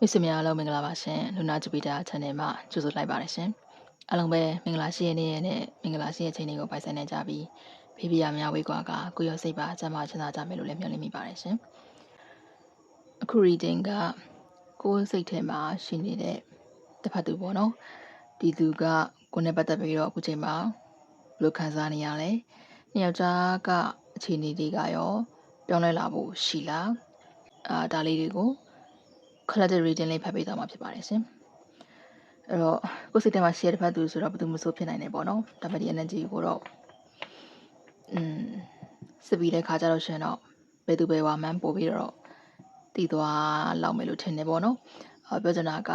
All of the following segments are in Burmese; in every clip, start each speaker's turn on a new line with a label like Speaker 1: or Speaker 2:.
Speaker 1: မိတ်ဆွေများအားလုံးမင်္ဂလာပါရှင်လူနာဂျပီတာ channel မှာကြိုဆိုလိုက်ပါတယ်ရှင်အားလုံးပဲမင်္ဂလာရှိတဲ့နေ့ရက်နဲ့မင်္ဂလာရှိတဲ့ချိန်တွေကိုပိုင်ဆိုင်နေကြပြီးဖေးပြရများဝေးကွာကကိုရောစိတ်ပါအကျမ်းမာချမ်းသာကြမယ်လို့လည်းမျှော်လင့်မိပါတယ်ရှင်အခု reading ကကိုယ်စိတ်ထဲမှာရှိနေတဲ့တစ်ဖက်သူပေါ့နော်ဒီသူကကိုယ်နဲ့ပတ်သက်ပြီးတော့အခုချိန်မှာဘယ်လိုခံစားနေရလဲနှစ်ယောက်ျားကအခြေအနေတွေကရောပြောင်းလဲလာဖို့ရှိလားအာဒါလေးတွေကို collective reading လေးဖတ်ပေးသွားမှာဖြစ်ပါတယ်ရှင်အဲ့တော့ကိုယ်စိတ်ထဲမှာ share တစ်ဖက်သူဆိုတော့ဘယ်သူမှဆိုဖြစ်နိုင်တယ်ပေါ့နော်ဒါပေမဲ့ဒီ energy ကိုတော့อืมစပီတဲ့ခါကြတော့ရှင်တော့ဘယ်သူပဲဝါမှန်းပို့ပြီးတော့တည်သွားလောက်မယ်လို့ထင်တယ်ပေါ့နော်အပြောချင်တာက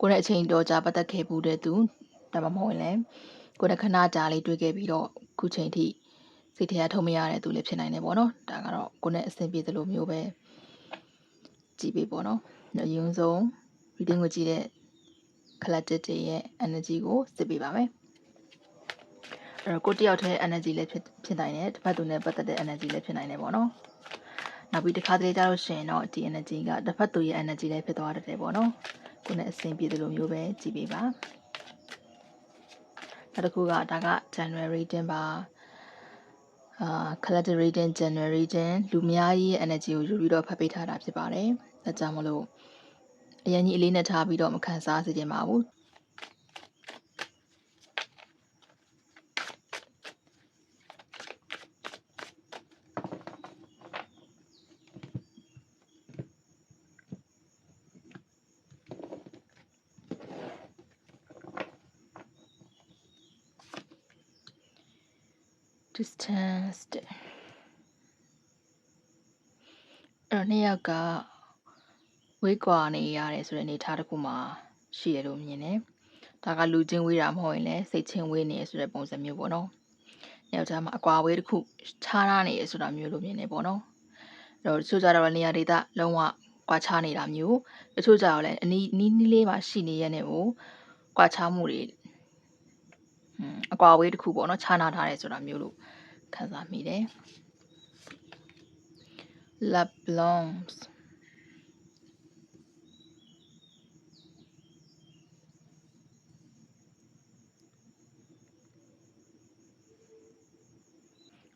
Speaker 1: ကိုယ်နဲ့အချိန်တော်ကြာပတ်သက်ခဲ့ဘူးတဲ့သူဒါမှမဟုတ်ရင်လည်းကိုယ်နဲ့ခဏကြာလေးတွေ့ခဲ့ပြီးတော့ခုချိန်ထိစိတ်ထဲကထုံမရတဲ့သူလည်းဖြစ်နိုင်တယ်ပေါ့နော်ဒါကတော့ကိုယ်နဲ့အဆင်ပြေသလိုမျိုးပဲ ကြည့်ပေးပေါ့နော်အရင်ဆုံး reading ကိုကြည့်တဲ့ collective တွေရဲ့ energy ကိုစစ်ပေးပါမယ်အဲ့တော့ကိုတယောက်တည်း energy လည်းဖြစ်ဖြစ်နိုင်တယ်တစ်ဖက်သူနဲ့ပတ်သက်တဲ့ energy လည်းဖြစ်နိုင်တယ်ပေါ့နော်နောက်ပြီးတစ်ခါတလေကြာလို့ရှိရင်တော့ဒီ energy ကတစ်ဖက်သူရဲ့ energy လည်းဖြစ်သွားတတ်တယ်ပေါ့နော်ကိုယ်နဲ့အဆင်ပြေသလိုမျိုးပဲကြည့်ပေးပါနောက်တစ်ခုကဒါက January တင်ပါအာ collective reading January တင်လူများကြီးရဲ့ energy ကိုယူပြီးတော့ဖတ်ပေးထားတာဖြစ်ပါတယ်။ ဒါကြောင့်မလို့အရင်ကြီးအလေးနဲ့ထားပြီးတော့မခံစားစေချင်ပါဘူး။ distance တဲ့အဲ့တော့နှစ်ယောက်က ဝေးကွာနေရတယ်ဆိုတဲ့အနေအထားတစ်ခုမှာရှိတယ်လို့မြင်တယ်။ဒါကလူချင်းဝေးတာမဟုတ်ရင်လည်းစိတ်ချင်းဝေးနေရဆိုတဲ့ပုံစံမျိုးပေါ့နော်။ယောက်ျားမှာအကွာဝေးတစ်ခုခြားထားနေရဆိုတာမျိုးလို့မြင်နေပေါ့နော်။အဲ့တော့တချို့ကြတော့နေရာဒေသလုံးဝကွာခြားနေတာမျိုးတချို့ကြတော့လည်းအနီးနီးနီးလေးမှာရှိနေရတဲ့ကိုကွာခြားမှုတွေအကွာဝေးတစ်ခုပေါ့နော်ခြားနာထားတယ်ဆိုတာမျိုးလို့ခံစားမိတယ်။ La Blanche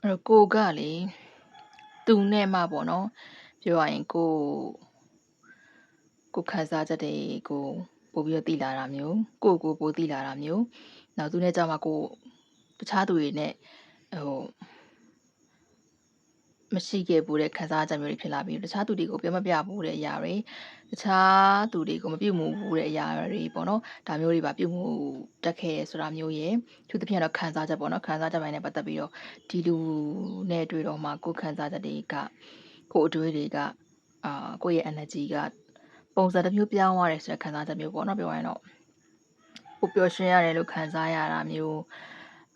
Speaker 1: အဲ့တော့ကိုကလေသူနဲ့မှပေါ့နော်ပြောရရင်ကိုကိုခံစားချက်တွေကိုပို့ပြီးတော့တည်လာတာမျိုးကိုကိုပို့တည်လာတာမျိုးနောက်သူနဲ့ကြောက်မှကိုတခြားသူတွေနဲ့ဟို မရှိခဲ့ဘူးတဲ့ခံစားချက်မျိုးတွေဖြစ်လာပြီးတခြားသူတွေကိုပြောမပြဘူးတဲ့အရာတွေတခြားသူတွေကိုမပြုတ်မှုဘူးတဲ့အရာတွေပေါ့နော်ဒါမျိုးတွေပါပြုတ်မှုတက်ခဲ့ဆိုတာမျိုးရဲ့သူတစ်ပြည့်တော့ခံစားချက်ပေါ့နော်ခံစားချက်ပိုင်းနဲ့ပတ်သက်ပြီးတော့ဒီလူနဲ့တွေ့တော့မှကိုခံစားချက်တွေကကိုအတွေ့တွေကအာကိုရဲ့ energy ကပုံစံတစ်မျိုးပြောင်းသွားတယ်ဆိုတဲ့ခံစားချက်မျိုးပေါ့နော်ပြောရရင်တော့ကိုပျော်ရွှင်ရတယ်လို့ခံစားရတာမျိုး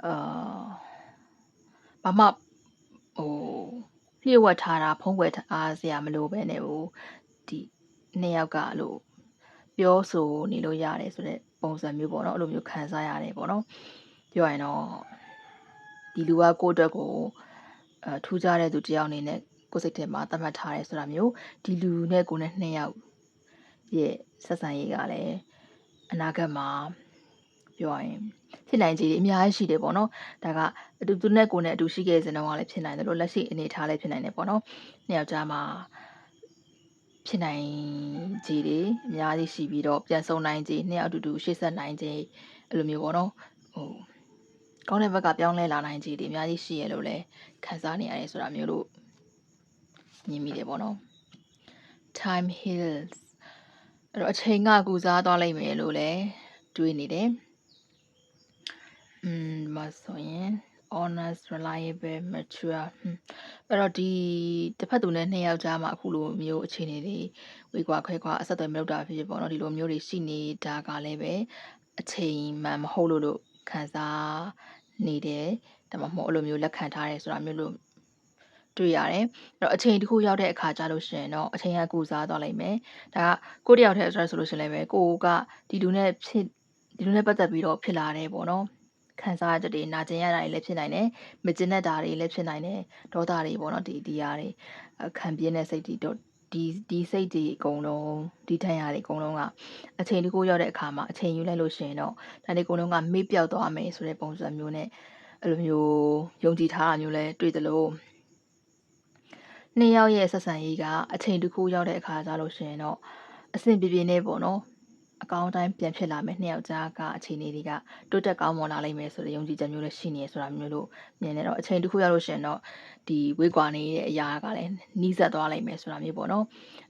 Speaker 1: အာဘာမှဟို လျှို့ဝှက်ထားတာဖုံးကွယ်ထားစရာမလိုပဲနဲ့ဟိုဒီနှစ်ယောက်ကလို့ပြောဆိုနေလို့ရတယ်ဆိုတဲ့ပုံစံမျိုးပေါ့နော်အဲ့လိုမျိုးခံစားရတယ်ပေါ့နော်ပြောရရင်တော့ဒီလူကကိုယ့်အတွက်ကိုအထူးခြားတဲ့သူတယောက်အနေနဲ့ကိုယ်စိတ်ထဲမှာသတ်မှတ်ထားတယ်ဆိုတာမျိုးဒီလူနဲ့ကိုယ်နဲ့နှစ်ယောက်ရဲ့ဆက်ဆံရေးကလည်းအနာဂတ်မှာပြောရရင် ဖြစ်နိုင်ခြေတွေအများကြီးရှိတယ်ပေါ့နော်ဒါကအတူတူနဲ့ကိုယ်နဲ့အတူရှိခဲ့တဲ့ဇင်တော့ကလည်းဖြစ်နိုင်တယ်လို့လက်ရှိအနေထားလည်းဖြစ်နိုင်တယ်ပေါ့နော်နှစ်ယောက်ကြားမှာဖြစ်နိုင်ခြေတွေအများကြီးရှိပြီးတော့ပြန်ဆုံနိုင်ခြေနှစ်ယောက်အတူတူရှေ့ဆက်နိုင်ခြေအဲ့လိုမျိုးပေါ့နော်ဟိုကောင်းတဲ့ဘက်ကပြောင်းလဲလာနိုင်ခြေတွေအများကြီးရှိရလို့လည်းခံစားနေရတယ်ဆိုတာမျိုးလို့မြင်မိတယ်ပေါ့နော် time heals အဲ့တော့အချိန်ကကူစားသွားလိမ့်မယ်လို့လည်းတွေးနေတယ် อืมမဆိုရင် honest reliable mature အဲ့တော့ဒီတစ်ဖက်သူနဲ့နှစ်ယောက်ကြားမှာအခုလိုမျိုးအခြေအနေတွေဝေကွာခွဲခွာအဆက်အသွယ်မလုပ်တာဖြစ်ဖြစ်ပေါ့နော်ဒီလိုမျိုးတွေရှိနေတာကလည်းပဲအချိန်မှန်မဟုတ်လို့လို့ခံစားနေတယ်ဒါမှမဟုတ်အဲ့လိုမျိုးလက်ခံထားတယ်ဆိုတာမျိုးလို့တွေ့ရတယ်အဲ့တော့အချိန်တစ်ခုရောက်တဲ့အခါကျလို့ရှိရင်တော့အချိန်ကကူစားသွားလိမ့်မယ်ဒါကကိုတယောက်တည်းဆိုဆိုလို့ရှိရင်လည်းပဲကိုကဒီလူနဲ့ဖြစ်ဒီလူနဲ့ပတ်သက်ပြီးတော့ဖြစ်လာတယ်ပေါ့နော် ခံစားချက်တွေနာကျင်ရတာတွေလည်းဖြစ်နိုင်တယ်မကျင်တတ်တာတွေလည်းဖြစ်နိုင်တယ်ဒေါသတွေပေါ့နော်ဒီဒီဟာတွေခံပြင်းတဲ့စိတ်တွေတော့ဒီဒီစိတ်တွေအကုန်လုံးဒီထန်ရတွေအကုန်လုံးကအချိန်တစ်ခုရောက်တဲ့အခါမှာအချိန်ယူလိုက်လို့ရှိရင်တော့ဒါတွေအကုန်လုံးကမေ့ပြောက်သွားမယ်ဆိုတဲ့ပုံစံမျိုးနဲ့အဲ့လိုမျိုးယုံကြည်ထားတာမျိုးလဲတွေ့သလိုနှစ်ယောက်ရဲ့ဆက်ဆံရေးကအချိန်တစ်ခုရောက်တဲ့အခါကျလို့ရှိရင်တော့အဆင်ပြေပြေနဲ့ပေါ့နော် အကောင်းတိုင်းပြန်ဖြစ်လာမယ်နှစ်ယောက်ကြားကအခြေအနေတွေကတိုးတက်ကောင်းမွန်လာလိမ့်မယ်ဆိုတဲ့ယုံကြည်ချက်မျိုးလည်းရှိနေဆိုတာမျိုးလို့မြင်နေတော့အချိန်တစ်ခုရောက်လို့ရှိရင်တော့ဒီဝေးကွာနေတဲ့အရာကလည်းနီးစပ်သွားလိမ့်မယ်ဆိုတာမျိုးပေါ့နော်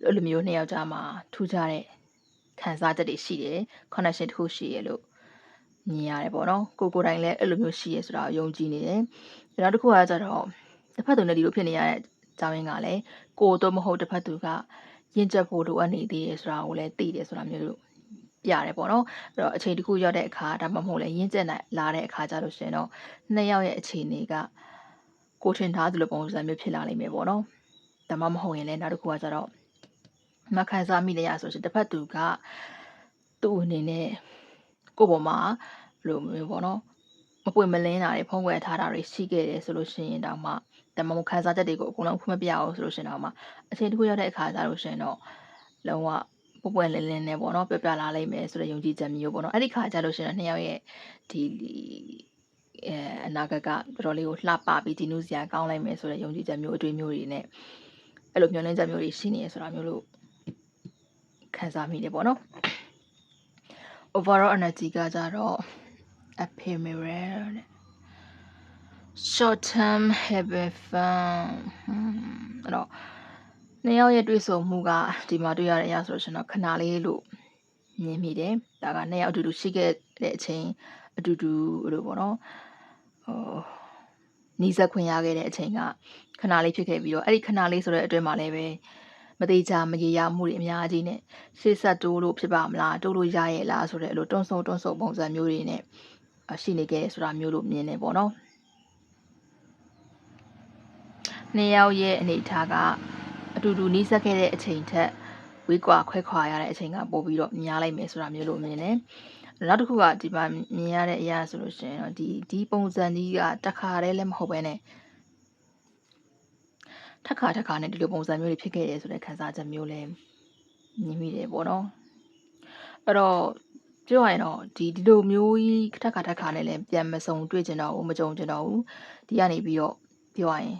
Speaker 1: အဲ့လိုမျိုးနှစ်ယောက်ကြားမှာထူးခြားတဲ့ခံစားချက်တွေရှိတယ် connection တစ်ခုရှိရလို့မြင်ရတယ်ပေါ့နော်ကိုကိုတိုင်းလည်းအဲ့လိုမျိုးရှိရဆိုတာကိုယုံကြည်နေတယ်နောက်တစ်ခုကကျတော့တစ်ဖက်သူနဲ့ဒီလိုဖြစ်နေရတဲ့အကြောင်းရင်းကလည်းကိုတော့မဟုတ်တစ်ဖက်သူကရင့်ကျက်ဖို့လိုအပ်နေသေးတယ်ဆိုတာကိုလည်းသိတယ်ဆိုတာမျိုးလို့ပြ ရတယ်ပေါ့နော်အဲ့တော့အချိန်တစ်ခုရောက်တဲ့အခါဒါမှမဟုတ်လည်းရင့်ကျက်နိုင်လာတဲ့အခါကျလို့ရှိရင်တော့နှစ်ယောက်ရဲ့အခြေအနေကကိုထင်ထားသလိုပုံစံမျိုးဖြစ်လာလိမ့်မယ်ပေါ့နော်ဒါမှမဟုတ်ရင်လည်းနောက်တစ်ခုကကျတော့မခံစားမိနေရဆိုရှင်တစ်ဖက်သူကသူ့အနေနဲ့ကိုယ့်ပေါ်မှာဘယ်လိုမျိုးပေါ့နော်မပွင့်မလင်းတာတွေဖုံးကွယ်ထားတာတွေရှိခဲ့တယ်ဆိုလို့ရှိရင်တောင်မှတမမခံစားချက်တွေကိုအကုန်လုံးဖွင့်မပြအောင်ဆိုလို့ရှိရင်တော့မှအချိန်တစ်ခုရောက်တဲ့အခါကျလို့ရှိရင်တော့လုံးဝ ပွပွလင်းလင်းနဲ့ပေါ့နော်ပြပြလာလိမ့်မယ်ဆိုတဲ့ယုံကြည်ချက်မျိုးပေါ့နော်အဲ့ဒီခါကျလို့ရှိရင်နှစ်ယောက်ရဲ့ဒီအဲအနာဂတ်ကတော်တော်လေးကိုလှပပြီးဒီနုစရာကောင်းလိုက်မယ်ဆိုတဲ့ယုံကြည်ချက်မျိုးအတွေ့အမျိုးတွေနဲ့အဲ့လိုမျှော်လင့်ချက်မျိုးတွေရှိနေရဆိုတာမျိုးလို့ခံစားမိတယ်ပေါ့နော် overall energy ကကြတော့ ephemeral တဲ့ short term habit fun အဲ့တော့ နှစ်ယောက်ရဲ့တွေ့ဆုံမှုကဒီမှာတွေ့ရတဲ့အရာဆိုလို့ရှင်တော့ခဏလေးလို့မြင်မိတယ်ဒါကနှစ်ယောက်အတူတူရှိခဲ့တဲ့အချိန်အတူတူလို့ပေါ့နော်ဟိုနီးစပ်ခွင့်ရခဲ့တဲ့အချိန်ကခဏလေးဖြစ်ခဲ့ပြီးတော့အဲ့ဒီခဏလေးဆိုတဲ့အတွင်းမှာလည်းပဲမသေးချာမရေရာမှုတွေအများကြီးနဲ့ရှေ့ဆက်တိုးလို့ဖြစ်ပါမလားတိုးလို့ရရဲ့လားဆိုတဲ့အဲ့လိုတွန်းဆုံတွန်းဆုံပုံစံမျိုးတွေနဲ့ရှိနေခဲ့ဆိုတာမျိုးလို့မြင်နေပေါ့နော်နှစ်ယောက်ရဲ့အနေထားက အတူတူနှီးစပ်ခဲ့တဲ့အချိန်ထက်ဝေးကွာခွဲခွာရတဲ့အချိန်ကပိုပြီးတော့များလိုက်မယ်ဆိုတာမျိုးလို့မြင်တယ်နောက်တစ်ခုကဒီမှာမြင်ရတဲ့အရာဆိုလို့ရှိရင်တော့ဒီဒီပုံစံကြီးကတခါတည်းလည်းမဟုတ်ပဲနဲ့ထက်ခါထက်ခါနဲ့ဒီလိုပုံစံမျိုးတွေဖြစ်ခဲ့တယ်ဆိုတဲ့ခံစားချက်မျိုးလည်းမြင်မိတယ်ပေါ့နော်အဲ့တော့ပြောရရင်တော့ဒီဒီလိုမျိုးကြီးထက်ခါထက်ခါနဲ့လည်းပြန်မစုံတွေ့ကျင်တော့ဘူးမကြုံကျင်တော့ဘူးဒီကနေပြီးတော့ပြောရရင်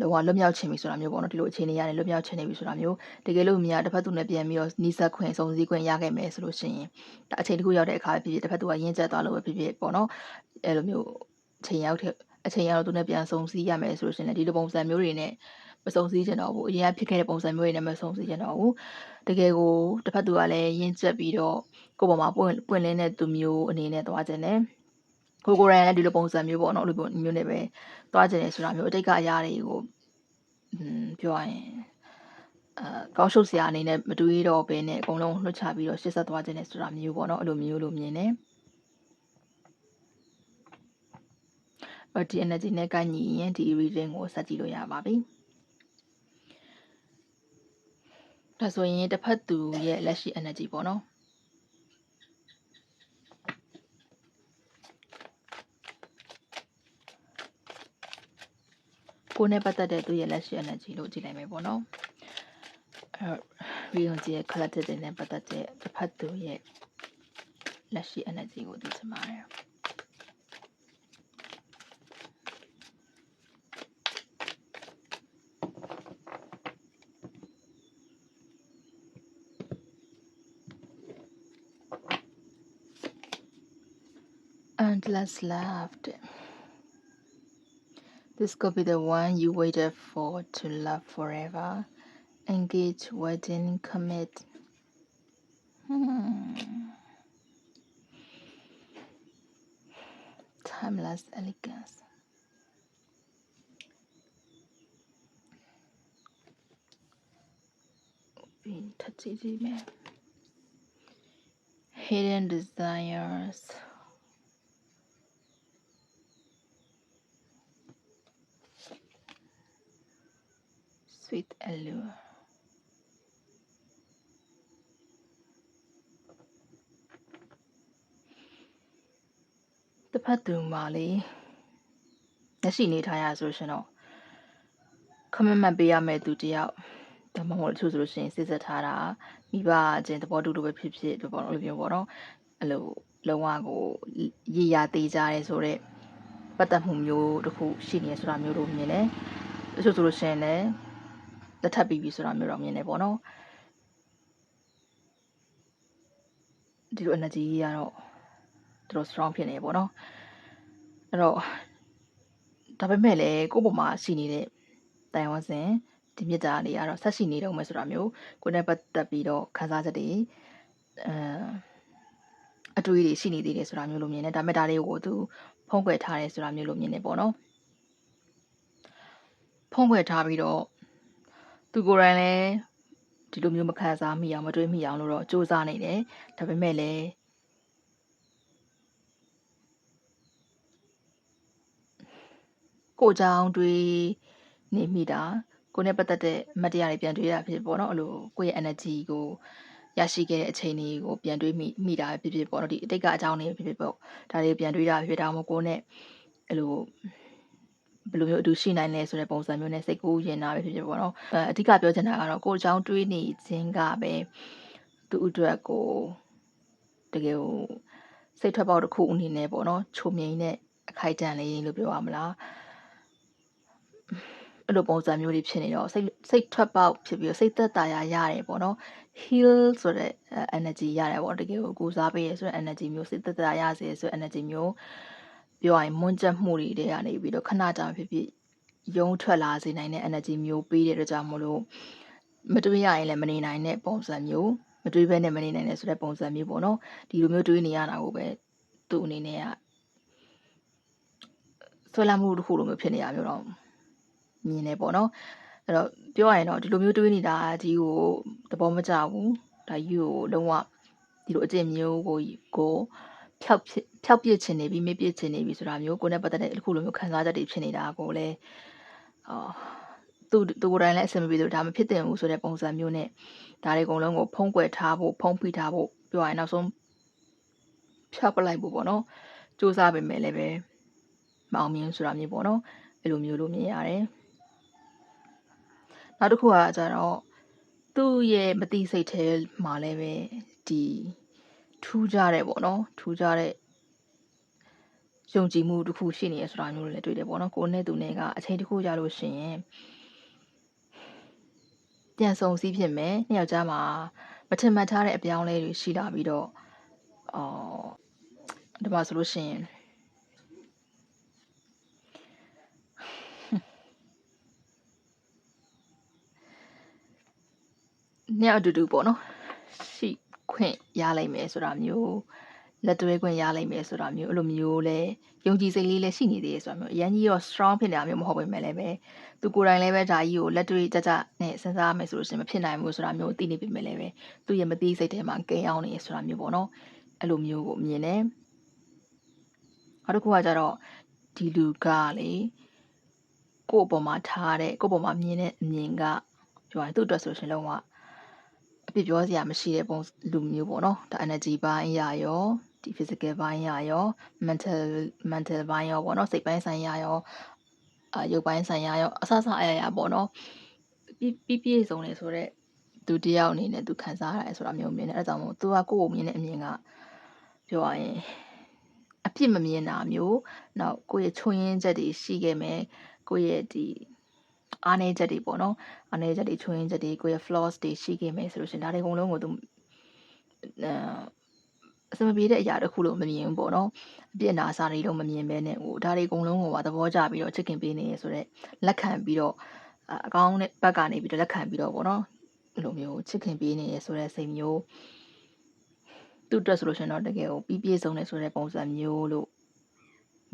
Speaker 1: လုံးဝလွတ်မြောက်ချင်ပြီဆိုတာမျိုးပေါ့နော်ဒီလိုအခြေအနေရတယ်လွတ်မြောက်ချင်နေပြီဆိုတာမျိုးတကယ်လို့မြာတစ်ဖက်သူနဲ့ပြန်ပြီးတော့နီးစပ်ခွင့်စုံစည်းခွင့်ရခဲ့မယ်ဆိုလို့ရှိရင်ဒါအချိန်တစ်ခုရောက်တဲ့အခါဖြစ်ဖြစ်တစ်ဖက်သူကရင်းကျက်သွားလို့ပဲဖြစ်ဖြစ်ပေါ့နော်အဲ့လိုမျိုးအချိန်ရောက်တဲ့အချိန်ရောက်တော့သူနဲ့ပြန်စုံစည်းရမယ်ဆိုလို့ရှိရင်ဒီလိုပုံစံမျိုးတွေနဲ့မစုံစည်းကြတော့ဘူးအရင်ကဖြစ်ခဲ့တဲ့ပုံစံမျိုးတွေနဲ့မစုံစည်းကြတော့ဘူးတကယ်ကိုတစ်ဖက်သူကလည်းရင်းကျက်ပြီးတော့ကိုယ့်ပေါ်မှာပွင့်ပွင့်လင်းတဲ့သူမျိုးအနေနဲ့သွားခြင်းနဲ့ ကိုကိုရန်လည်းဒီလိုပုံစံမျိုးပေါ့နော်လိုမျိုးနဲ့ပဲသွားခြင်းနဲ့ဆိုတာမျိုးအတိတ်ကအရာတွေကိုอืมပြောရရင်အာကောင်းရှုပ်စရာအနေနဲ့မတွေးတော့ဘဲနဲ့အကုန်လုံးလွှတ်ချပြီးတော့ရှစ်ဆက်သွားခြင်းနဲ့ဆိုတာမျိုးပေါ့နော်အဲ့လိုမျိုးလို့မြင်တယ်။ဒီ energy နဲ့ကိုက်ညီရင်ဒီ reading ကိုဆက်ကြည့်လို့ရပါပြီ။ဒါဆိုရင်တစ်ဖက်သူရဲ့လက်ရှိ energy ပေါ့နော်။ ကိုယ်နဲ့ပတ်သက်တဲ့သူရဲ့လက်ရှိ energy လို့ကြည့်လိုက်မယ်ပေါ့နော်အဲတော့ real ကြီးရဲ့ collective တွေနဲ့ပတ်သက်တဲ့တစ်ဖက်သူရဲ့လက်ရှိ energy ကိုသိချင်ပါတယ် endless love This could be the one you waited for to love forever. Engage, wedding, commit. Hmm. Timeless elegance. Hidden desires. Sweet allure. ။တစ်ဖက်သူမှာလေလက်ရှိနေထားရဆိုရှင်တော့ commitment ပေးရမယ့်သူတယောက်ဒါမှမဟုတ်တချို့ဆိုလို့ရှိရင်စစ်ဆက်ထားတာမိဘချင်းသဘောတူတူပဲဖြစ်ဖြစ်ဒီပေါ်လိုမျိုးပေါ့နော်အဲ့လိုလုံးဝကိုရည်ရသေးကြရဲဆိုတော့ပတ်သက်မှုမျိုးတစ်ခုရှိနေဆိုတာမျိုးတို့မြင်တယ်တချို့ဆိုလို့ရှိရင်လည်း လက်ထပ်ပြီးပြီဆိုတာမျိုးတော့မြင်တယ်ပေါ့နော်ဒီလို energy ကြီးကတော့တော်တော် strong ဖြစ်နေပေါ့နော်အဲ့တော့ဒါပေမဲ့လည်းကိုယ့်ပုံမှာရှိနေတဲ့တိုင်ဝမ်စင်ဒီမြစ်တာလေးကတော့ဆက်ရှိနေတော့မယ်ဆိုတာမျိုးကိုယ်နဲ့ပတ်သက်ပြီးတော့ခန်းစားချက်တွေအဲအတွေ့အကြုံရှိနေသေးတယ်ဆိုတာမျိုးလို့မြင်တယ်ဒါပေမဲ့ဒါလေးကိုသူဖုံးကွယ်ထားတယ်ဆိုတာမျိုးလို့မြင်နေပေါ့နော်ဖုံးကွယ်ထားပြီးတော့ သူကိုယ်တိုင်လည်းဒီလိုမျိုးမခံစားမိအောင်မတွေးမိအောင်လို့တော့စူးစမ်းနေတယ်ဒါပေမဲ့လည်းကိုเจ้าတွေးနေမိတာကိုနဲ့ပတ်သက်တဲ့အမှတ်တရတွေပြန်တွေးတာဖြစ်ပေါ့နော်အဲ့လိုကိုယ့်ရဲ့ energy ကိုရရှိခဲ့တဲ့အချိန်တွေကိုပြန်တွေးမိမိတာဖြစ်ဖြစ်ပေါ့နော်ဒီအတိတ်ကအကြောင်းတွေဖြစ်ဖြစ်ပေါ့ဒါတွေပြန်တွေးတာဖြစ်တာမို့ကိုနဲ့အဲ့လို ဘယ်လိုမျိုးအတူရှိနိုင်လဲဆိုတဲ့ပုံစံမျိုးနဲ့စိတ်ကူးရင်တာပဲဖြစ်ဖြစ်ပေါ့နော်အဲအဓိကပြောချင်တာကတော့ကိုယ်အကြောင်းတွေးနေခြင်းကပဲသူ့အတွက်ကိုတကယ်ကိုစိတ်ထွက်ပေါက်တစ်ခုအနေနဲ့ပေါ့နော်ချုံမြိန်နဲ့အခိုက်အတန့်လေးလို့ပြောရမလားအဲ့လိုပုံစံမျိုးတွေဖြစ်နေတော့စိတ်စိတ်ထွက်ပေါက်ဖြစ်ပြီးစိတ်သက်သာရာရတယ်ပေါ့နော် heal ဆိုတဲ့ energy ရတယ်ပေါ့တကယ်ကိုကိုစားပေးရဆိုတဲ့ energy မျိုးစိတ်သက်သာရစေဆိုတဲ့ energy မျိုး ပြောရရင်မွန်းကျက်မှုတွေတွေကနေပြီးတော့ခဏကြာဖြစ်ဖြစ်ရုံးထွက်လာစေနိုင်တဲ့ energy မျိုးပေးတဲ့အတွက်ကြောင့်မလို့မတွေးရရင်လည်းမနေနိုင်တဲ့ပုံစံမျိုးမတွေးဘဲနဲ့မနေနိုင်တဲ့ဆိုတဲ့ပုံစံမျိုးပေါ့နော်ဒီလိုမျိုးတွေးနေရတာကိုပဲသူ့အနေနဲ့ကဆွဲလမ်းမှုတစ်ခုလိုမျိုးဖြစ်နေရမျိုးတော့မြင်နေပေါ့နော်အဲ့တော့ပြောရရင်တော့ဒီလိုမျိုးတွေးနေတာဒီကိုသဘောမကျဘူးဒါကြီးကိုလုံးဝဒီလိုအကျင့်မျိုးကိုကို ဖျောက်ဖျောက်ပြစ်ချင်နေပြီမေ့ပြစ်ချင်နေပြီဆိုတာမျိုးကိုနဲ့ပတ်သက်တဲ့အခုလိုမျိုးခံစားချက်တွေဖြစ်နေတာကိုလည်းအာသူသူကိုယ်တိုင်လည်းအဆင်မပြေလို့ဒါမဖြစ်တင်ဘူးဆိုတဲ့ပုံစံမျိုးနဲ့ဒါတွေအကုန်လုံးကိုဖုံးကွယ်ထားဖို့ဖုံးဖိထားဖို့ပြောရရင်နောက်ဆုံးဖျောက်ပလိုက်ဖို့ပေါ့နော်စူးစမ်းပေမဲ့လည်းပဲမအောင်မြင်ဆိုတာမျိုးပေါ့နော်အဲ့လိုမျိုးလို့မြင်ရတယ်နောက်တစ်ခုကကြတော့သူ့ရဲ့မတိစိတ်ထဲမှာလည်းပဲဒီ ထူးကြတဲ့ပေါ့နော်ထူးကြတဲ့ယုံကြည်မှုတစ်ခုရှိနေရဆိုတာမျိုးလည်းတွေ့တယ်ပေါ့နော်ကိုနဲ့သူနဲ့ကအချိန်တစ်ခုရလို့ရှိရင်ပြန်ဆုံစည်းဖြစ်မယ်နှစ်ယောက်ကြားမှာမထင်မှတ်ထားတဲ့အပြောင်းလဲတွေရှိလာပြီးတော့အော်ဒီမှာဆိုလို့ရှိရင်နှစ်ယောက်အတူတူပေါ့နော်ရှိ ခွင့်ရလိုက်မယ်ဆိုတာမျိုးလက်တွဲခွင့်ရလိုက်မယ်ဆိုတာမျိုးအဲ့လိုမျိုးလဲယုံကြည်စိတ်လေးလည်းရှိနေသေးတယ်ဆိုတာမျိုးအရင်ကြီးတော့ strong ဖြစ်နေတာမျိုးမဟုတ်ပေမဲ့လည်းပဲသူကိုယ်တိုင်လည်းပဲဒါကြီးကိုလက်တွေ့ကြကြနဲ့စဉ်းစားမယ်ဆိုလို့ရှိရင်မဖြစ်နိုင်ဘူးဆိုတာမျိုးသိနေပြီမဲ့လည်းပဲသူရဲ့မသိစိတ်ထဲမှာကိန်းအောင်နေဆိုတာမျိုးပေါ့နော်အဲ့လိုမျိုးကိုမြင်တယ်နောက်တစ်ခုကကြတော့ဒီလူကလေကိုယ့်အပေါ်မှာထားတဲ့ကိုယ့်အပေါ်မှာမြင်တဲ့အမြင်ကပြောရင်သူ့အတွက်ဆိုရှင်လုံးဝ အပြစ်ပြောစရာမရှိတဲ့ပုံလူမျိုးပေါ့နော်ဒါ energy ဘိုင်းရရောဒီ physical ဘိုင်းရရော mental mental ဘိုင်းရောပေါ့နော်စိတ်ပိုင်းဆိုင်ရာရောအာရုပ်ပိုင်းဆိုင်ရာရောအဆအဆအရာရာပေါ့နော်ပြပြပြည့်စုံနေဆိုတော့သူတယောက်အနေနဲ့သူခံစားရတယ်ဆိုတာမျိုးမြင်တယ်အဲဒါကြောင့်မို့သူကကိုယ့်ကိုမြင်တဲ့အမြင်ကပြောရရင်အပြစ်မမြင်တာမျိုးနောက်ကိုယ့်ရဲ့ချွင်းရင်းချက်တွေရှိခဲ့မယ်ကိုယ့်ရဲ့ဒီ အားနည်းချက်တွေပေါ့နော်အားနည်းချက်တွေချွင်းရင်းချက်တွေကိုယ့်ရဲ့ flaws တွေရှိခဲ့မယ်ဆိုလို့ရှင်ဒါတွေအကုန်လုံးကိုသူအဲအစမပြေတဲ့အရာတစ်ခုလို့မမြင်ဘူးပေါ့နော်အပြစ်နာစာတွေလို့မမြင်ဘဲနဲ့ဟိုဒါတွေအကုန်လုံးကိုပါသဘောကျပြီးတော့ချစ်ခင်ပေးနေရဆိုတော့လက်ခံပြီးတော့အကောင်းတဲ့ဘက်ကနေပြီးတော့လက်ခံပြီးတော့ပေါ့နော်အဲ့လိုမျိုးချစ်ခင်ပေးနေရဆိုတဲ့စိတ်မျိုးသူ့အတွက်ဆိုလို့ရှင်တော့တကယ်ကိုပြီးပြည့်စုံနေဆိုတဲ့ပုံစံမျိုးလို့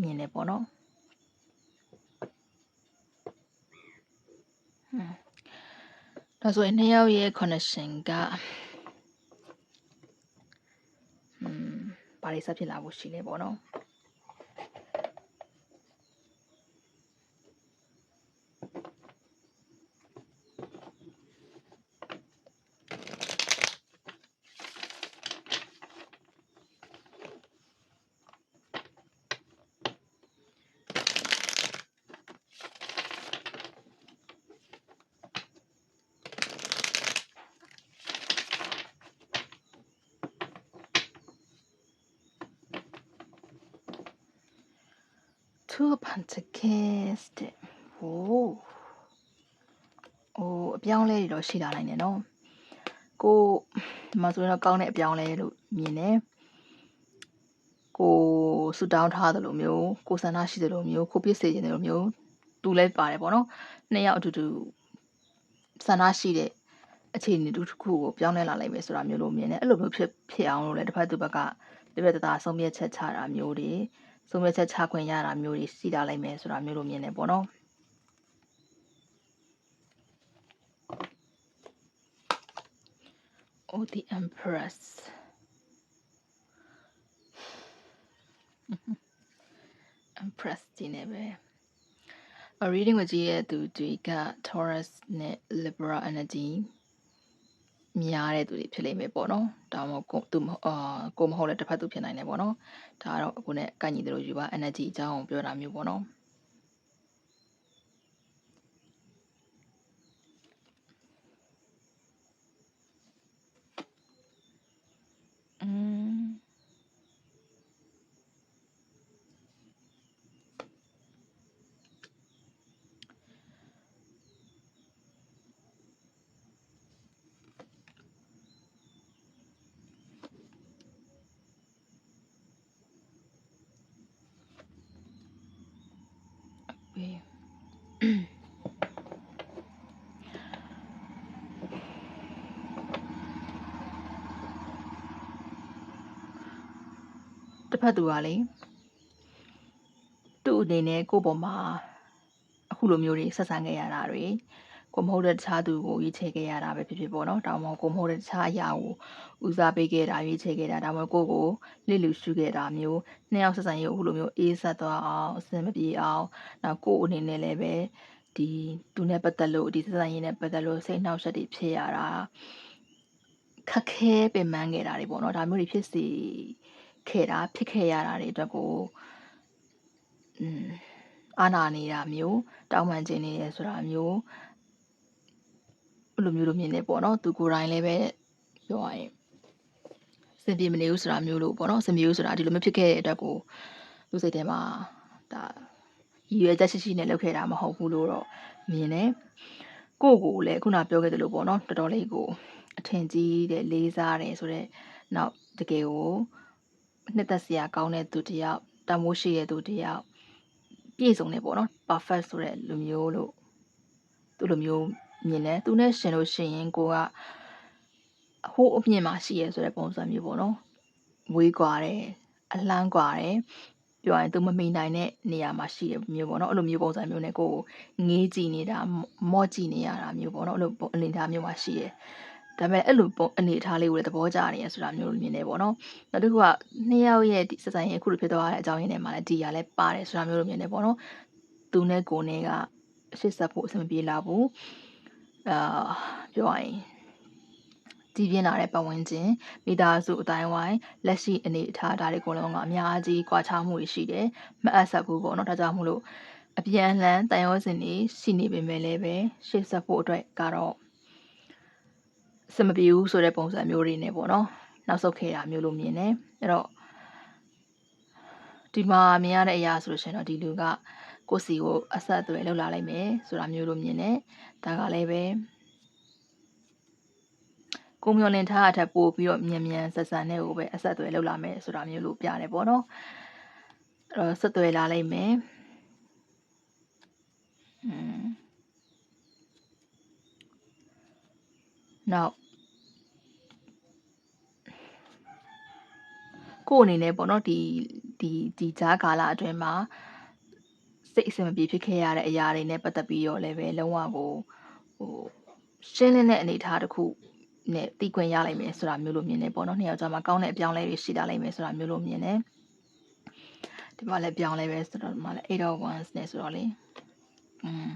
Speaker 1: မြင်နေပေါ့နော် ဒါဆိုရင်နှစ်ယောက်ရဲ့ connection ကอืมဘာတွေဆက်ဖြစ်လာဖို့ရှိလဲပေါ့နော် two pentacles တဲ့ဟိုးဟိုအပြောင်းလဲတွေတော့ရှိလာနိုင်တယ်နော်ကိုဒီမှာဆိုရင်တော့ကောင်းတဲ့အပြောင်းလဲလို့မြင်တယ်ကိုဆူတောင်းထားသလိုမျိုးကိုဆန္ဒရှိသလိုမျိုးကိုပြည့်စေခြင်းသလိုမျိုးတူလဲပါတယ်ပေါ့နော်နှစ်ယောက်အတူတူဆန္ဒရှိတဲ့အခြေအနေတစ်ခုကိုပြောင်းလဲလာလိုက်မယ်ဆိုတာမျိုးလို့မြင်တယ်အဲ့လိုမျိုးဖြစ်ဖြစ်အောင်လို့လည်းတစ်ဖက်သူဘက်ကပြပြတသားဆုံးဖြတ်ချက်ချတာမျိုးတွေ ဆုံးဖြတ်ချက်ချခွင့်ရတာမျိုးတွေစီလာလိုက်မယ်ဆိုတာမျိုးလို့မြင်တယ်ပေါ့နော် Oh the Empress Empress ဒီနေပဲ A reading ကိုကြည့်ရတဲ့သူတွေက Taurus နဲ့ Libra energy များတဲ့သူတွေဖြစ်လိမ့်မယ်ပေါ့နော်ဒါမှမဟုတ်ကိုသူမအာကိုမဟုတ်လည်းတစ်ဖက်သူဖြစ်နိုင်တယ်ပေါ့နော်ဒါကတော့အခုနဲ့ကန့်ညီတယ်လို့ယူပါ energy အကြောင်းကိုပြောတာမျိုးပေါ့နော်อืม Oui. တစ်ဖက်သူကလေသူ့အနေနဲ့ကိုယ့်ပေါ်မှာအခုလိုမျိုးတွေဆက်ဆံခဲ့ရတာတွေ ကိုမဟုတ်တဲ့တခြားသူကိုရွေးချယ်ခဲ့ရတာပဲဖြစ်ဖြစ်ပေါ့နော်ဒါမှမဟုတ်ကိုမဟုတ်တဲ့တခြားအရာကိုဦးစားပေးခဲ့တာရွေးချယ်ခဲ့တာဒါမှမဟုတ်ကိုယ့်ကိုလစ်လူရှုခဲ့တာမျိုးနှစ်ယောက်ဆက်ဆံရေးကိုအခုလိုမျိုးအေးဆက်သွားအောင်အဆင်မပြေအောင်နောက်ကိုယ့်အနေနဲ့လည်းပဲဒီသူနဲ့ပတ်သက်လို့ဒီဆက်ဆံရေးနဲ့ပတ်သက်လို့စိတ်နှောက်ယှက်တွေဖြစ်ရတာခက်ခဲပင်ပန်းခဲ့တာတွေပေါ့နော်ဒါမျိုးတွေဖြစ်စီခဲ့တာဖြစ်ခဲ့ရတာတွေအတွက်ကိုอืมအာနာနေတာမျိုးတောင်းပန်ခြင်းနေရဆိုတာမျိုး အဲ့လိုမျိုးလိုမြင်နေပေါ့နော်သူကိုယ်တိုင်လည်းပဲပြောရရင်စင်ပြေမနေဘူးဆိုတာမျိုးလို့ပေါ့နော်စင်ပြေဘူးဆိုတာဒီလိုမျိုးဖြစ်ခဲ့တဲ့အတွက်ကိုသူစိတ်ထဲမှာဒါရည်ရွယ်ချက်ရှိရှိနဲ့လုပ်ခဲ့တာမဟုတ်ဘူးလို့တော့မြင်တယ်ကိုယ့်ကိုယ်လည်းခုနပြောခဲ့သလိုပေါ့နော်တော်တော်လေးကိုအထင်ကြီးတဲ့လေးစားတယ်ဆိုတော့နောက်တကယ်ကိုနှစ်သက်စရာကောင်းတဲ့သူတစ်ယောက်တမိုးရှိတဲ့သူတစ်ယောက်ပြည့်စုံတယ်ပေါ့နော် perfect ဆိုတဲ့လူမျိုးလို့သူလိုမျိုး မြင်တယ်သူနဲ့ရှင်လို့ရှိရင်ကိုကဟိုးအမြင့်မှာရှိရဲဆိုတဲ့ပုံစံမျိုးပေါ့နော်ဝေးကွာတယ်အလန်းကွာတယ်ပြောရရင်သူမမိနိုင်တဲ့နေရာမှာရှိရမျိုးပေါ့နော်အဲ့လိုမျိုးပုံစံမျိုးနဲ့ကိုကိုငေးကြည့်နေတာမော့ကြည့်နေရတာမျိုးပေါ့နော်အဲ့လိုအနေအထားမျိုးမှာရှိရဲဒါပေမဲ့အဲ့လိုပုံအနေအထားလေးကိုလည်းသဘောကျနေရဆိုတာမျိုးလိုမြင်နေပေါ့နော်နောက်တစ်ခုကနှစ်ယောက်ရဲ့ဒီစစံရင်အခုလိုဖြစ်သွားတဲ့အကြောင်းရင်းတွေမှာလည်းဒီရလဲပါတယ်ဆိုတာမျိုးလိုမြင်နေပေါ့နော်သူနဲ့ကိုနဲ့ကရှစ်ဆက်ဖို့အဆင်မပြေလာဘူး အာပြောရရင်တည်ပြင်းလာတဲ့ပတ်ဝန်းကျင်မိသားစုအတိုင်းဝိုင်းလက်ရှိအနေအထားဒါတွေကိုလုံးကအများကြီးကွာခြားမှုတွေရှိတယ်မအပ်ဆက်ဘူးပေါ့နော်ဒါကြောင့်မို့လို့အပြန်အလှန်တန်ရောစင်တွေရှိနေပေမဲ့လည်းပဲရှေ့ဆက်ဖို့အတွက်ကတော့စမပြေဘူးဆိုတဲ့ပုံစံမျိုးတွေနဲ့ပေါ့နော်နောက်ဆုတ်ခဲ့တာမျိုးလို့မြင်တယ်အဲ့တော့ဒီမှာမြင်ရတဲ့အရာဆိုလို့ရှိရင်တော့ဒီလူက ကိုစီကိုအဆက်အသွယ်လောက်လာလိုက်မယ်ဆိုတာမျိုးလို့မြင်တယ်ဒါကလည်းပဲကိုမျောလင်ထားအထက်ပို့ပြီးတော့မြန်မြန်ဆက်ဆန်တဲ့ကိုပဲအဆက်အသွယ်လောက်လာမယ်ဆိုတာမျိုးလို့ပြတယ်ပေါ့နော်အဲ့တော့ဆက်သွယ်လာလိုက်မယ်อืมနောက်ကို့အနေနဲ့ပေါ့နော်ဒီဒီဒီဂျားကာလအတွင်းမှာ စိတ်အဆင်မပြေဖြစ်ခဲ့ရတဲ့အရာတွေနဲ့ပတ်သက်ပြီးတော့လည်းပဲလုံးဝကိုဟိုရှင်းလင်းတဲ့အနေအထားတစ်ခုနဲ့တီးခွင့်ရလိုက်မယ်ဆိုတာမျိုးလိုမြင်နေပေါ့နော်နှစ်ယောက်ကြားမှာကောင်းတဲ့အပြောင်းလဲတွေရှိလာလိုက်မယ်ဆိုတာမျိုးလိုမြင်နေဒီမှာလည်းပြောင်းလဲပဲဆိုတော့ဒီမှာလည်း8 of wands နဲ့ဆိုတော့လေอืม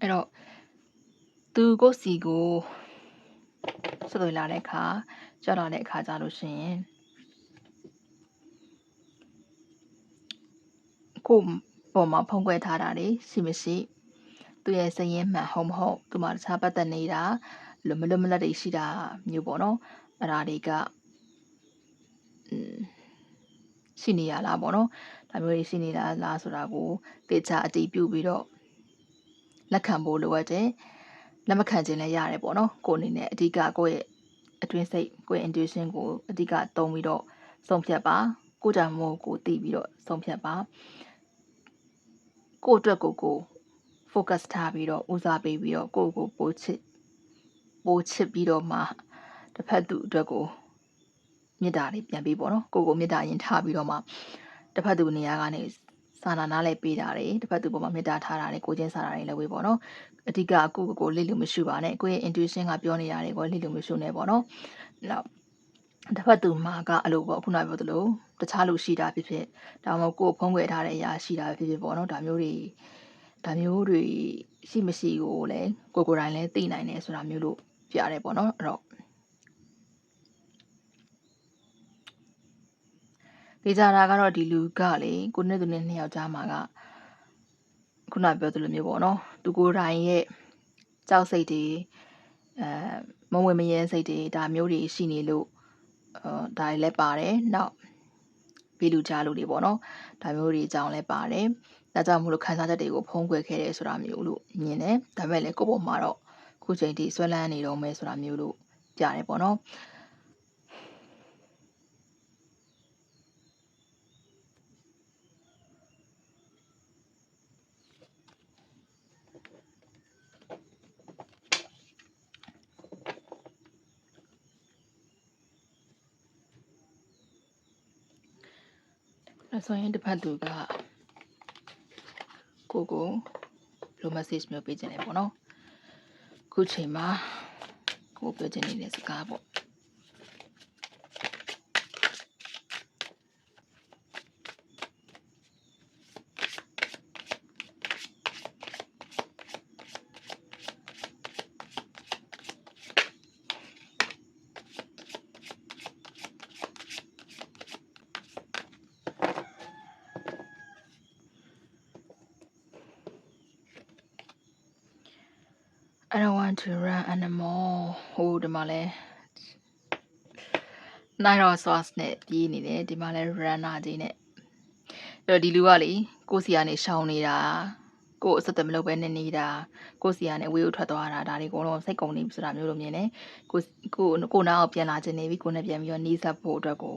Speaker 1: အဲ့တော့ သူကိုစီကိုဆက်သွယ်လာတဲ့အခါကြောက်လာတဲ့အခါကြလို့ရှိရင်ကိုပေါ်မှာဖုံးကွယ်ထားတာတွေရှိမရှိသူရဲ့စရင်မှန်ဟုတ်မဟုတ်သူမှတခြားပတ်သက်နေတာလွတ်မလွတ်မလပ်တွေရှိတာမျိုးပေါ့နော်အဲ့ဒါတွေကอืมရှိနေရလားပေါ့နော်ဒါမျိုးတွေရှိနေတာလားဆိုတာကိုတေချာအတည်ပြုပြီးတော့လက်ခံဖို့လိုအပ်တယ် လက်မခံခြင်းလည်းရတယ်ပေါ့နော်ကိုယ်အနေနဲ့အဓိကကိုယ့်ရဲ့အတွင်းစိတ်ကိုယ့်ရဲ့ intuition ကိုအဓိကသုံးပြီးတော့ဆုံးဖြတ်ပါကိုယ်ကြောင့်မို့ကိုသိပြီးတော့ဆုံးဖြတ်ပါကိုယ့်အတွက်ကိုကို focus ထားပြီးတော့ဦးစားပေးပြီးတော့ကိုယ့်ကိုပိုချစ်ပိုချစ်ပြီးတော့မှတစ်ဖက်သူအတွက်ကိုမေတ္တာလေးပြန်ပေးပေါ့နော်ကိုယ့်ကိုမေတ္တာရင်ထားပြီးတော့မှတစ်ဖက်သူနေရာကနေ စာနာနာလည်းပေးတာတွေတစ်ဖက်သူပေါ်မှာမေတ္တာထားတာတွေကိုချင်းစာတာတွေလည်းဝေးပေါ့နော်အဓိကကိုယ့်ကိုယ်ကိုလိလူမရှိပါနဲ့ကိုယ့်ရဲ့ intuition ကပြောနေတာတွေကိုလိလူမရှိနဲ့ပေါ့နော်နောက်တစ်ဖက်သူမှာကအလိုပေါ့ခုနပြောသလိုတခြားလူရှိတာဖြစ်ဖြစ်ဒါမှမဟုတ်ကိုယ်ဖုံးကွယ်ထားတဲ့အရာရှိတာဖြစ်ဖြစ်ပေါ့နော်ဒါမျိုးတွေဒါမျိုးတွေရှိမရှိကိုလည်းကိုယ်ကိုယ်တိုင်လည်းသိနိုင်တယ်ဆိုတာမျိုးလို့ပြရတယ်ပေါ့နော်အဲ့တော့ ဒေကြတာကတော့ဒီလူကလေကိုနဲ့သူနဲ့နှစ်ယောက်ကြားမှာကခုနပြောသလိုမျိုးပေါ့နော်သူကိုယ်တိုင်ရဲ့ကြောက်စိတ်တွေအဲမဝင်မရဲစိတ်တွေဒါမျိုးတွေရှိနေလို့အဲဒါတွေလည်းပါတယ်နောက်ဘေးလူကြားလူတွေပေါ့နော်ဒါမျိုးတွေအကြောင်းလည်းပါတယ်ဒါကြောင့်မို့လို့ခန်းစားချက်တွေကိုဖုံးကွယ်ခဲ့တယ်ဆိုတာမျိုးလို့မြင်တယ်ဒါပေမဲ့လည်းကိုယ့်ပေါ်မှာတော့ခုချိန်ထိဆွဲလန်းနေတော့မယ်ဆိုတာမျိုးလို့ကြားတယ်ပေါ့နော် အဲ့ဆိုရင်တစ်ဖက်သူကကိုကိုလို message မျိုးပေးခြင်းလေပေါ့နော်ခုချိန်မှာကိုပြောချင်နေတဲ့စကားပေါ့ I don't want to run anymore ဟိုဒီမှာလဲ Night Sauce နဲ့ပြေးနေတယ်ဒီမှာလဲ runner ကြီးနဲ့အဲ့တော့ဒီလူကလေကိုစီကနေရှောင်းနေတာကိုအဆက်တမလုပ်ပဲနေနေတာကိုစီကနေဝေးကိုထွက်သွားတာဒါတွေအကုန်လုံးစိတ်ကုန်နေပြီဆိုတာမျိုးလိုမြင်တယ်ကိုကိုကိုနာကိုပြန်လာခြင်းနေပြီကိုနဲ့ပြန်ပြီးတော့နီးစပ်ဖို့အတွက်ကို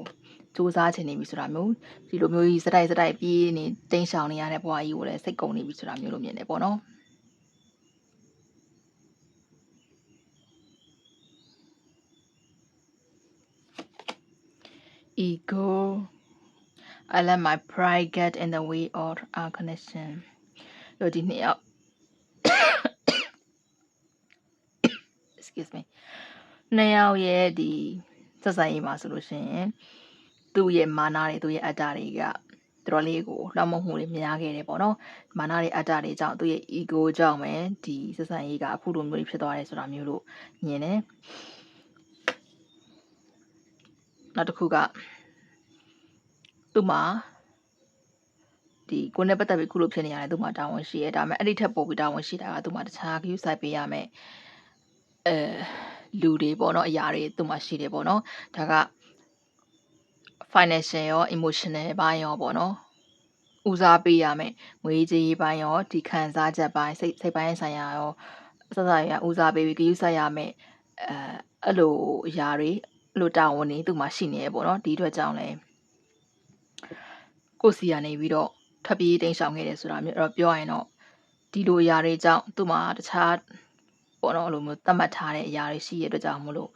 Speaker 1: စူးစမ်းခြင်းနေပြီဆိုတာမျိုးဒီလိုမျိုးကြီးစတိုက်စတိုက်ပြေးနေတိန်းရှောင်နေရတဲ့ဘဝကြီးကိုလည်းစိတ်ကုန်နေပြီဆိုတာမျိုးလိုမြင်တယ်ပေါ့နော် ego. I let my pride get in the way of our connection. တို့ဒီနှစ်ယောက် excuse me နှစ်ယောက်ရဲ့ဒီစက်ဆိုင်ရေးမှာဆိုလို့ရှိရင်သူ့ရဲ့မာနတွေသူ့ရဲ့အတ္တတွေကတော်တော်လေးကိုလှောင်မမှုတွေများခဲ့တယ်ပေါ့နော်မာနတွေအတ္တတွေကြောင့်သူ့ရဲ့ ego ကြောင့်ပဲဒီစက်ဆိုင်ရေးကအခုလိုမျိုးဖြစ်သွားတယ်ဆိုတာမျိုးလို့မြင်တယ်နောက်တစ်ခုက သူ့မှာဒီကိုနဲ့ပတ်သက်ပြီးခုလိုဖြစ်နေရတယ်သူ့မှာတာဝန်ရှိရဲဒါပေမဲ့အဲ့ဒီထက်ပိုပြီးတာဝန်ရှိတာကသူ့မှာတခြား view side ပေးရမယ်အဲလူတွေပေါ့နော်အရာတွေသူ့မှာရှိတယ်ပေါ့နော်ဒါက financial ရော emotional ဘိုင်းရောပေါ့နော်ဦးစားပေးရမယ်ငွေကြေးဘိုင်းရောဒီခံစားချက်ဘိုင်းစိတ်စိတ်ပိုင်းဆိုင်ရာရောစစရဦးစားပေးပြီးကြည့်ဆက်ရမယ်အဲအဲ့လိုအရာတွေအဲ့လိုတာဝန်တွေသူ့မှာရှိနေရပေါ့နော်ဒီအတွက်ကြောင့်လည်း ကိုစီကနေပြီးတော့ထွက်ပြေးတိမ်ရှောင်ခဲ့တယ်ဆိုတာမျိုးအဲ့တော့ပြောရရင်တော့ဒီလိုအရာတွေကြောင့်သူ့မှာတခြားပေါ့နော်အဲ့လိုမျိုးသတ်မှတ်ထားတဲ့အရာတွေရှိရတဲ့အတွက်ကြောင့်မလို့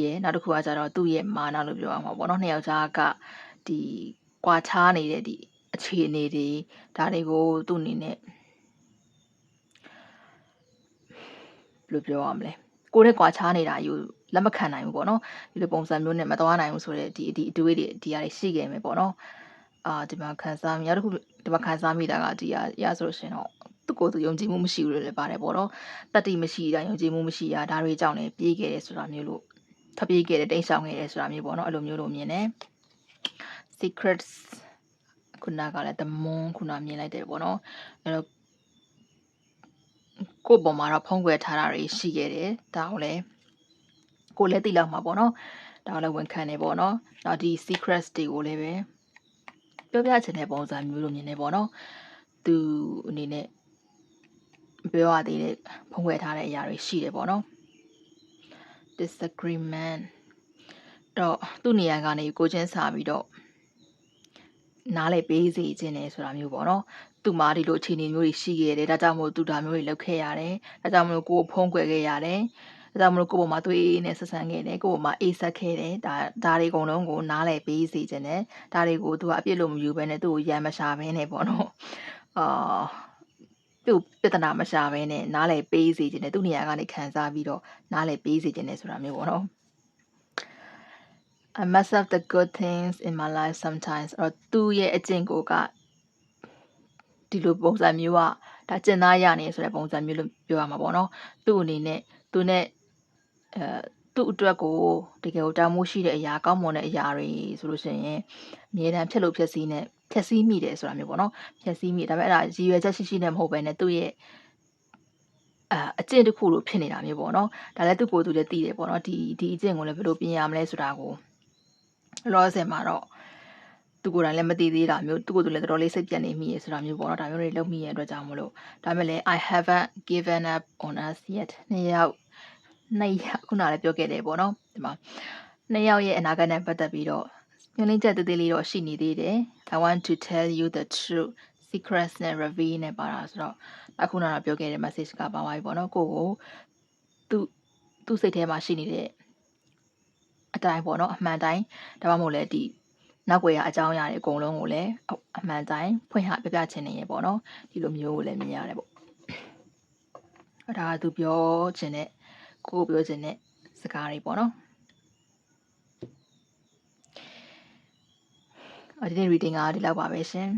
Speaker 1: ရဲနောက်တစ်ခုကကြတော့သူ့ရဲ့မာနလို့ပြောရမှာပေါ့နော်နှစ်ယောက်သားကဒီကွာခြားနေတဲ့ဒီအခြေအနေတွေဒါတွေကိုသူ့အနေနဲ့ဘယ်လိုပြောရမလဲကိုယ်နဲ့ကွာခြားနေတာယူလက်မခံနိုင်ဘူးပေါ့နော်ဒီလိုပုံစံမျိုးနဲ့မသွားနိုင်ဘူးဆိုတဲ့ဒီဒီအတွေးတွေဒီအရာတွေရှိခဲ့မယ်ပေါ့နော် အာဒီမှာခံစားမိနောက်တစ်ခုဒီမှာခံစားမိတာကဒီအရာဆိုလို့ရှင်တော့သူ့ကိုယ်သူယုံကြည်မှုမရှိဘူးလို့လည်းပါတယ်ပေါ့နော်တတိမရှိတာယုံကြည်မှုမရှိတာဒါတွေကြောင့်လည်းပြေးခဲ့တယ်ဆိုတာမျိုးလို့ထပ်ပြေးခဲ့တယ်တိတ်ဆောင်ခဲ့တယ်ဆိုတာမျိုးပေါ့နော်အဲ့လိုမျိုးလို့မြင်တယ် secrets ခုနကလည်း the moon ခုနမြင်လိုက်တယ်ပေါ့နော်အဲ့တော့ကိုယ့်ပေါ်မှာတော့ဖုံးကွယ်ထားတာတွေရှိခဲ့တယ်ဒါကိုလည်းကိုယ်လည်းသိလောက်မှာပေါ့နော်ဒါကိုလည်းဝန်ခံနေပေါ့နော်နောက်ဒီ secrets တွေကိုလည်းပဲ ပြောပြချင်တဲ့ပုံစံမျိုးလိုမြင်နေပေါ့နော်သူအနေနဲ့ပြောရသေးတဲ့ဖုံးကွယ်ထားတဲ့အရာတွေရှိတယ်ပေါ့နော် disagreement တော့သူ့နေရာကနေကိုချင်းစာပြီးတော့နားလေပေးစေခြင်းတယ်ဆိုတာမျိုးပေါ့နော်သူ့မှာဒီလိုအခြေအနေမျိုးတွေရှိခဲ့တယ်ဒါကြောင့်မို့သူဒါမျိုးတွေလုပ်ခဲ့ရတယ်ဒါကြောင့်မလို့ကိုယ်ဖုံးကွယ်ခဲ့ရတယ် ဒါကြောင့်မလို့ကိုယ့်ပေါ်မှာသွေးနဲ့ဆက်ဆံခဲ့တယ်ကိုယ့်ပေါ်မှာအေးဆက်ခဲ့တယ်ဒါဒါတွေအကုန်လုံးကိုနားလည်ပေးစေခြင်းနဲ့ဒါတွေကိုသူကအပြစ်လို့မယူဘဲနဲ့သူ့ကိုရမ်းမရှာဘဲနဲ့ပေါ့နော်အာသူ့ပြဿနာမရှာဘဲနဲ့နားလည်ပေးစေခြင်းနဲ့သူ့နေရာကနေခံစားပြီးတော့နားလည်ပေးစေခြင်းနဲ့ဆိုတာမျိုးပေါ့နော် I mess up the good things in my life sometimes အဲ့တော့သူ့ရဲ့အကျင့်ကိုကဒီလိုပုံစံမျိုးကဒါကျင်သားရနေဆိုတဲ့ပုံစံမျိုးလို့ပြောရမှာပေါ့နော်သူ့အနေနဲ့သူနဲ့ အဲသူ့အတွက်ကိုတကယ်ကိုတာမိုးရှိတဲ့အရာကောင်းမွန်တဲ့အရာတွေဆိုလို့ရှိရင်အမြဲတမ်းဖြစ်လို့ဖြစ်စီနဲ့ဖြည့်ဆည်းမိတယ်ဆိုတာမျိုးပေါ့နော်ဖြည့်ဆည်းမိဒါပေမဲ့အဲ့ဒါရည်ရွယ်ချက်ရှိရှိနဲ့မဟုတ်ဘဲနဲ့သူ့ရဲ့အာအကျင့်တစ်ခုလိုဖြစ်နေတာမျိုးပေါ့နော်ဒါလည်းသူ့ကိုယ်သူလည်းသိတယ်ပေါ့နော်ဒီဒီအကျင့်ကိုလည်းဘယ်လိုပြင်ရမလဲဆိုတာကိုလောဆယ်မှာတော့သူကိုယ်တိုင်လည်းမသိသေးတာမျိုးသူကိုယ်သူလည်းတော်တော်လေးစိတ်ပြတ်နေမိရဆိုတာမျိုးပေါ့နော်ဒါမျိုးတွေလုပ်မိရတဲ့အတွက်ကြောင့်မလို့ဒါပေမဲ့လည်း I haven't given up on us yet နှစ်ယောက် နှစ်ယောက်ခုနလည်းပြောခဲ့တယ်ပေါ့နော်ဒီမှာနှစ်ယောက်ရဲ့အနာဂတ်နဲ့ပတ်သက်ပြီးတော့ညှိနှိုင်းချက်သေးသေးလေးတော့ရှိနေသေးတယ် I want to tell you the truth secrets နဲ့ reveal နဲ့ပါတာဆိုတော့အခုနကပြောခဲ့တဲ့ message ကပါသွားပြီပေါ့နော်ကိုကိုသူသူ့စိတ်ထဲမှာရှိနေတဲ့အတိုင်းပေါ့နော်အမှန်တိုင်းဒါမှမဟုတ်လည်းဒီနောက်ွယ်ရအကြောင်းအရာတွေအကုန်လုံးကိုလည်းအမှန်တိုင်းဖွင့်ဟပြပြချင်နေရပေါ့နော်ဒီလိုမျိုးကိုလည်းမြင်ရတယ်ပေါ့ဒါကသူပြောချင်တဲ့ ကိုပြောချင်တဲ့စကားတွေပေါ့နော်ဒီနေ့ reading ကဒီလောက်ပါပဲရှင်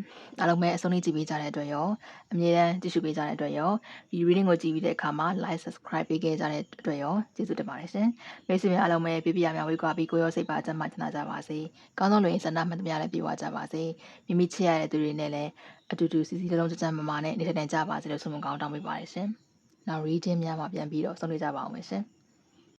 Speaker 1: အားလုံးပဲအဆုံးလေးကြည့်ပေးကြတဲ့အတွက်ရောအမြဲတမ်းကြည့်ရှုပေးကြတဲ့အတွက်ရောဒီ reading ကိုကြည့်ပြီးတဲ့အခါမှာ like subscribe ပေးခဲ့ကြတဲ့အတွက်ရောကျေးဇူးတင်ပါတယ်ရှင်မိတ်ဆွေများအားလုံးပဲပြပြရများဝေးကွာပြီးကိုရောစိတ်ပါကျန်းမာချမ်းသာကြပါစေကောင်းသောလူရင်းဆန္ဒမှတ်သမျှလည်းပြေဝကြပါစေမိမိချစ်ရတဲ့သူတွေနဲ့လည်းအတူတူစီစီလုံးလုံးကြမ်းမာမာနဲ့နေထိုင်ကြပါစေလို့ဆုမကောင်းတောင်းပေးပါတယ်ရှင် နောက် reading များမှာပြန်ပြီးတော့ဆုံးဖြတ်ကြပါအောင်မယ်ရှင်